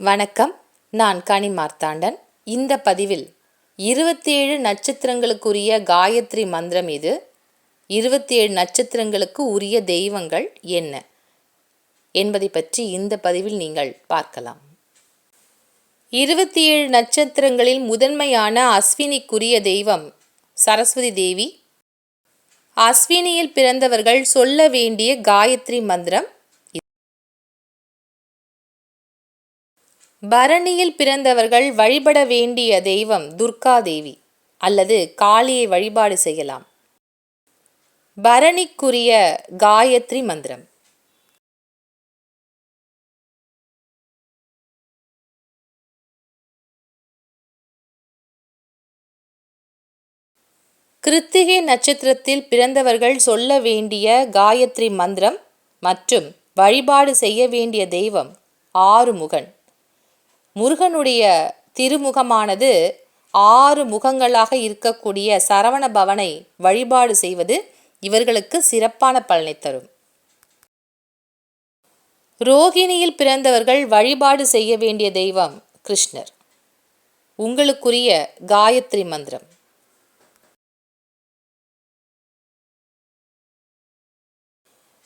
வணக்கம். நான் கனி மார்த்தாண்டன். இந்த பதிவில் இருபத்தேழு நட்சத்திரங்களுக்குரிய காயத்ரி மந்திரம் இது. இருபத்தி ஏழு நட்சத்திரங்களுக்கு உரிய தெய்வங்கள் என்ன என்பதை பற்றி இந்த பதிவில் நீங்கள் பார்க்கலாம். இருபத்தி ஏழு நட்சத்திரங்களில் முதன்மையான அஸ்வினிக்குரிய தெய்வம் சரஸ்வதி தேவி. அஸ்வினியில் பிறந்தவர்கள் சொல்ல வேண்டிய காயத்ரி மந்திரம் பரணியில் பிறந்தவர்கள் வழிபட வேண்டிய தெய்வம் துர்கா தேவி அல்லது காளியை வழிபாடு செய்யலாம். பரணிக்குரிய காயத்ரி மந்திரம். கிருத்திகை நட்சத்திரத்தில் பிறந்தவர்கள் சொல்ல வேண்டிய காயத்ரி மந்திரம் மற்றும் வழிபாடு செய்ய வேண்டிய தெய்வம் ஆறுமுகன். முருகனுடைய திருமுகமானது ஆறு முகங்களாக இருக்கக்கூடிய சரவண பவனை வழிபாடு செய்வது இவர்களுக்கு சிறப்பான பலனை தரும். ரோகிணியில் பிறந்தவர்கள் வழிபாடு செய்ய வேண்டிய தெய்வம் கிருஷ்ணர். உங்களுக்குரிய காயத்ரி மந்திரம்.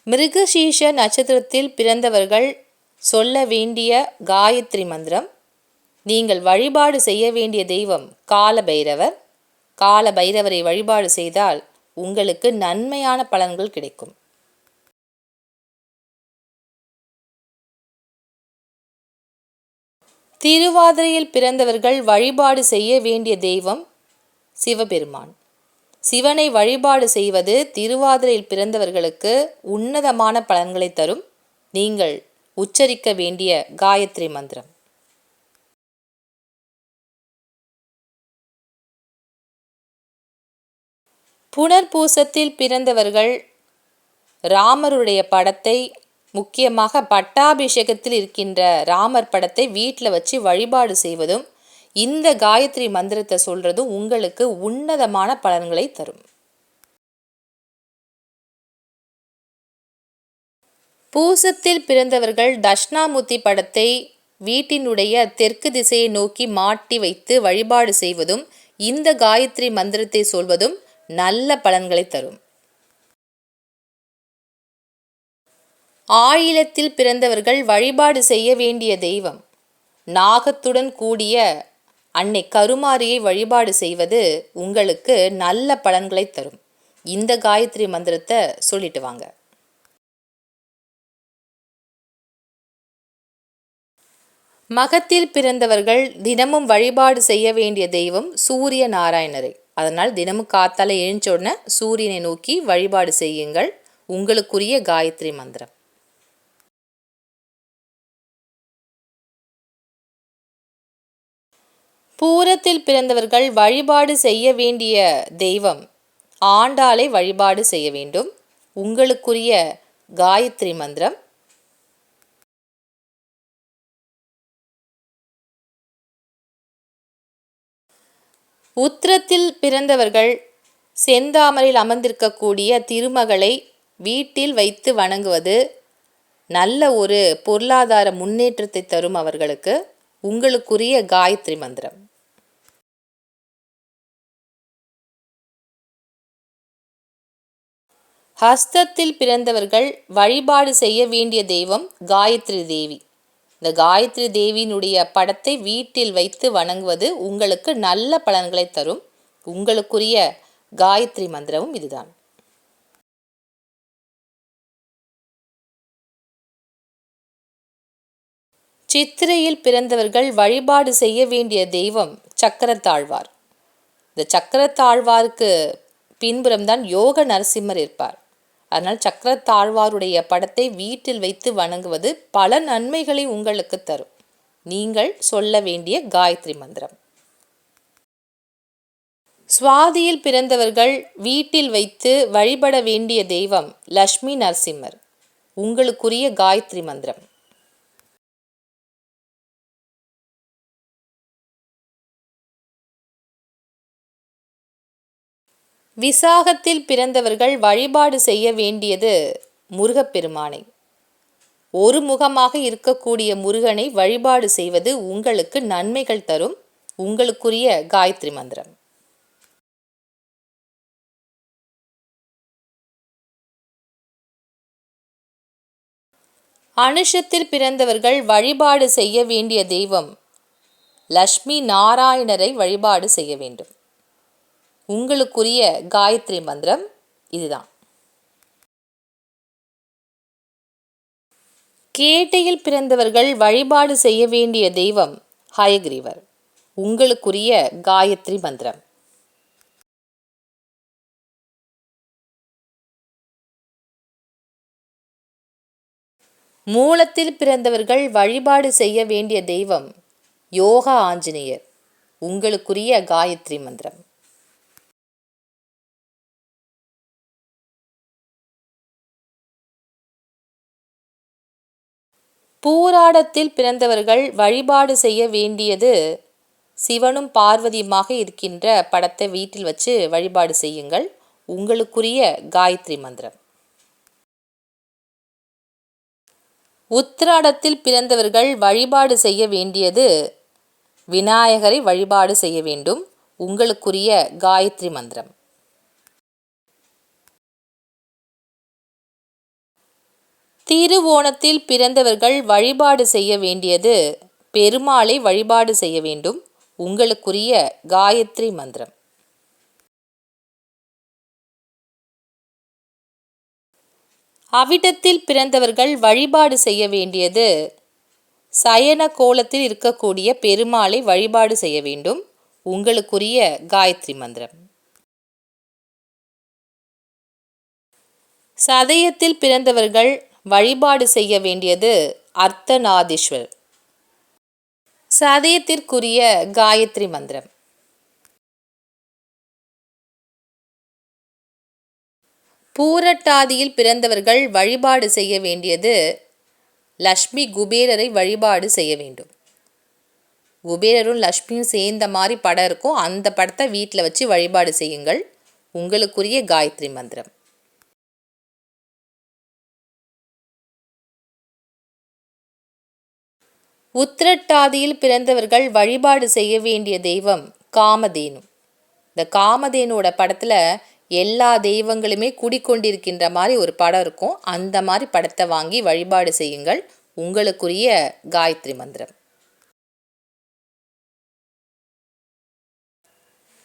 மிருகசீஷ நட்சத்திரத்தில் பிறந்தவர்கள் சொல்ல வேண்டிய காயத்ரி மந்திரம். நீங்கள் வழிபாடு செய்ய வேண்டிய தெய்வம் கால பைரவர் கால பைரவரை வழிபாடு செய்தால் உங்களுக்கு நன்மையான பலன்கள் கிடைக்கும். திருவாதிரையில் பிறந்தவர்கள் வழிபாடு செய்ய வேண்டிய தெய்வம் சிவபெருமான். சிவனை வழிபாடு செய்வது திருவாதிரையில் பிறந்தவர்களுக்கு உன்னதமான பலன்களை தரும். நீங்கள் உச்சரிக்க வேண்டிய காயத்ரி மந்திரம். புனர்பூசத்தில் பிறந்தவர்கள் ராமருடைய படத்தை முக்கியமாக பட்டாபிஷேகத்தில் இருக்கின்ற ராமர் படத்தை வீட்டில் வச்சு வழிபாடு செய்வதும் இந்த காயத்ரி மந்திரத்தை சொல்கிறதும் உங்களுக்கு உன்னதமான பலன்களை தரும். பூசத்தில் பிறந்தவர்கள் தஷ்ணாமூர்த்தி படத்தை வீட்டினுடைய தெற்கு திசையை நோக்கி மாட்டி வைத்து வழிபாடு செய்வதும் இந்த காயத்ரி மந்திரத்தை சொல்வதும் நல்ல பலன்களை தரும். ஆயிலத்தில் பிறந்தவர்கள் வழிபாடு செய்ய வேண்டிய தெய்வம். நாகத்துடன் கூடிய அன்னை கருமாரியை வழிபாடு செய்வது உங்களுக்கு நல்ல பலன்களை தரும். இந்த காயத்ரி மந்திரத்தை சொல்லிட்டு வாங்க. மகத்தில் பிறந்தவர்கள் தினமும் வழிபாடு செய்ய வேண்டிய தெய்வம் சூரிய நாராயணரை. அதனால் தினமும் காத்தால எழுந்த உடனே சூரியனை நோக்கி வழிபாடு செய்யுங்கள். உங்களுக்குரிய காயத்ரி மந்திரம். பூரத்தில் பிறந்தவர்கள் வழிபாடு செய்ய வேண்டிய தெய்வம் ஆண்டாளை வழிபாடு செய்ய வேண்டும். உங்களுக்குரிய காயத்ரி மந்திரம். உத்திரத்தில் பிறந்தவர்கள் செந்தாமரில் அமர்ந்திருக்கக்கூடிய திருமகளை வீட்டில் வைத்து வணங்குவது நல்ல ஒரு பொருளாதார முன்னேற்றத்தை தரும் அவர்களுக்கு உங்களுக்குரிய காயத்ரி மந்திரம். ஹஸ்தத்தில் பிறந்தவர்கள் வழிபாடு செய்ய வேண்டிய தெய்வம் காயத்ரி தேவி. இந்த காயத்ரி தேவியினுடைய படத்தை வீட்டில் வைத்து வணங்குவது உங்களுக்கு நல்ல பலன்களை தரும். உங்களுக்குரிய காயத்ரி மந்திரமும் இதுதான். சித்திரையில் பிறந்தவர்கள் வழிபாடு செய்ய வேண்டிய தெய்வம் சக்கரத்தாழ்வார். இந்த சக்கரத்தாழ்வாருக்கு பின்புறம்தான் யோக நரசிம்மர் இருப்பார். அதனால் சக்கரத்தாழ்வாருடைய படத்தை வீட்டில் வைத்து வணங்குவது பல நன்மைகளை உங்களுக்கு தரும். நீங்கள் சொல்ல வேண்டிய காயத்ரி மந்திரம். சுவாதியில் பிறந்தவர்கள் வீட்டில் வைத்து வழிபட வேண்டிய தெய்வம் லக்ஷ்மி நரசிம்மர். உங்களுக்குரிய காயத்ரி மந்திரம். விசாகத்தில் பிறந்தவர்கள் வழிபாடு செய்ய வேண்டியது முருகப்பெருமானை. ஒரு முகமாக இருக்கக்கூடிய முருகனை வழிபாடு செய்வது உங்களுக்கு நன்மைகள் தரும். உங்களுக்குரிய காயத்ரி மந்திரம். அனுஷத்தில் பிறந்தவர்கள் வழிபாடு செய்ய வேண்டிய தெய்வம் லக்ஷ்மி நாராயணரை வழிபாடு செய்ய வேண்டும். உங்களுக்குரிய காயத்ரி மந்திரம் இதுதான். கேட்டையில் பிறந்தவர்கள் வழிபாடு செய்ய வேண்டிய தெய்வம் ஹயக்ரீவர். உங்களுக்குரிய காயத்ரி மந்திரம். மூலத்தில் பிறந்தவர்கள் வழிபாடு செய்ய வேண்டிய தெய்வம் யோகா ஆஞ்சநேயர். உங்களுக்குரிய காயத்ரி மந்திரம். பூராடத்தில் பிறந்தவர்கள் வழிபாடு செய்ய வேண்டியது சிவனும் பார்வதியுமாக இருக்கின்ற படத்தை வீட்டில் வச்சு வழிபாடு செய்யுங்கள். உங்களுக்குரிய காயத்ரி மந்திரம். உத்திராடத்தில் பிறந்தவர்கள் வழிபாடு செய்ய வேண்டியது விநாயகரை வழிபாடு செய்ய வேண்டும். உங்களுக்குரிய காயத்ரி மந்திரம். திருவோணத்தில் பிறந்தவர்கள் வழிபாடு செய்ய வேண்டியது பெருமாளை வழிபாடு செய்ய வேண்டும். உங்களுக்குரிய காயத்ரி மந்திரம். அவிடத்தில் பிறந்தவர்கள் வழிபாடு செய்ய வேண்டியது சயன கோலத்தில் இருக்கக்கூடிய பெருமாளை வழிபாடு செய்ய வேண்டும். உங்களுக்குரிய காயத்ரி மந்திரம். சதயத்தில் பிறந்தவர்கள் வழிபாடு செய்ய வேண்டியது அர்த்தநாதீஸ்வர் சதயத்திற்குரிய காயத்ரி மந்திரம். பூரட்டாதியில் பிறந்தவர்கள் வழிபாடு செய்ய வேண்டியது லக்ஷ்மி குபேரரை வழிபாடு செய்ய வேண்டும். குபேரரும் லக்ஷ்மியும் சேர்ந்த மாதிரி படம் இருக்கும். அந்த படத்தை வீட்டில் வச்சு வழிபாடு செய்யுங்கள். உங்களுக்குரிய காயத்ரி மந்திரம். உத்திரட்டாதியில் பிறந்தவர்கள் வழிபாடு செய்ய வேண்டிய தெய்வம் காமதேனு. இந்த காமதேனுவோட படத்தில் எல்லா தெய்வங்களுமே குடிக்கொண்டிருக்கின்ற மாதிரி ஒரு படம் இருக்கும். அந்த மாதிரி படத்தை வாங்கி வழிபாடு செய்யுங்கள். உங்களுக்குரிய காயத்ரி மந்திரம்.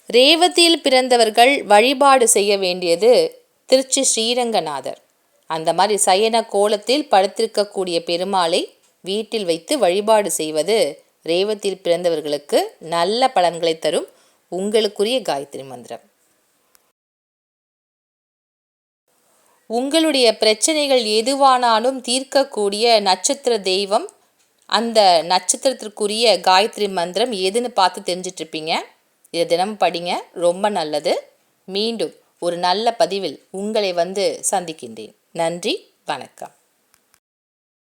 ரேவதியில் பிறந்தவர்கள் வழிபாடு செய்ய வேண்டியது திருச்சி ஸ்ரீரங்கநாதர். அந்த மாதிரி சயன கோலத்தில் படுத்திருக்கக்கூடிய பெருமாளை வீட்டில் வைத்து வழிபாடு செய்வது ரேவத்தில் பிறந்தவர்களுக்கு நல்ல பலன்களை தரும் உங்களுக்குரிய காயத்ரி மந்திரம். உங்களுடைய பிரச்சனைகள் எதுவானாலும் தீர்க்கக்கூடிய நட்சத்திர தெய்வம் அந்த நட்சத்திரத்திற்குரிய காயத்ரி மந்திரம் எதுன்னு பார்த்து தெரிஞ்சிட்ருப்பீங்க. இதை தினமும் படிங்க ரொம்ப நல்லது. மீண்டும் ஒரு நல்ல பதிவில் உங்களை வந்து சந்திக்கின்றேன். நன்றி வணக்கம்.